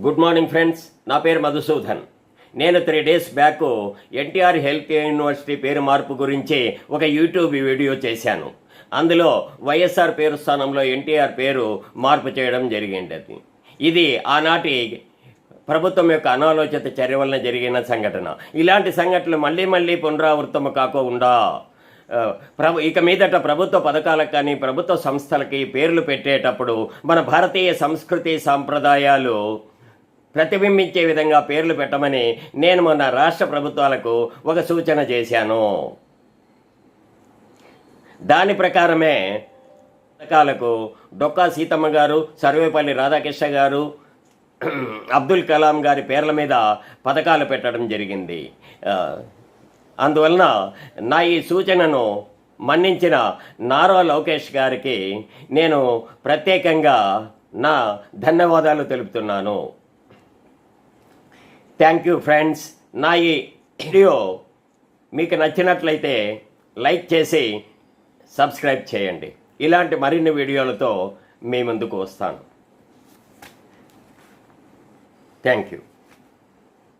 Good morning friends. నా పేరు మధుసూదన్. నేను three days back NTR health university పేరు మార్పు గురించి ఒక యూట్యూబ్ వీడియో చేశాను. అందులో వైఎస్ఆర్ పేరు స్థానంలో ఎన్టీఆర్ పేరు మార్పు చేయడం జరిగింది. ఇది ఆనాటి ప్రభుత్వం యొక్క అనాలోచిత చర్య వలన జరిగిన సంఘటన. ఇలాంటి సంఘటనలు మళ్ళీ మళ్ళీ పునరావృతం కాకుండా ఆ, ప్రభు ఇక మీదట ప్రభుత్వ పథకాలకు కానీ ప్రభుత్వ సంస్థలకి పేర్లు పెట్టేటప్పుడు మన భారతీయ సంస్కృతి సాంప్రదాయాలు ప్రతిబింబించే విధంగా పేర్లు పెట్టమని నేను మొన్న రాష్ట్ర ప్రభుత్వాలకు ఒక సూచన చేశాను. దాని ప్రకారమే పథకాలకు డొక్కా సీతమ్మ గారు సర్వేపల్లి రాధాకృష్ణ గారు అబ్దుల్ కలాం గారి పేర్ల మీద పథకాలు పెట్టడం జరిగింది. అందువలన నా ఈ సూచనను మన్నించిన నారా లోకేష్ గారికి నేను ప్రత్యేకంగా నా ధన్యవాదాలు తెలుపుతున్నాను. థ్యాంక్ యూ ఫ్రెండ్స్ నా ఈ వీడియో మీకు నచ్చినట్లయితే లైక్ చేసి సబ్స్క్రైబ్ చేయండి. ఇలాంటి మరిన్ని వీడియోలతో మీ ముందుకు వస్తాను. Thank you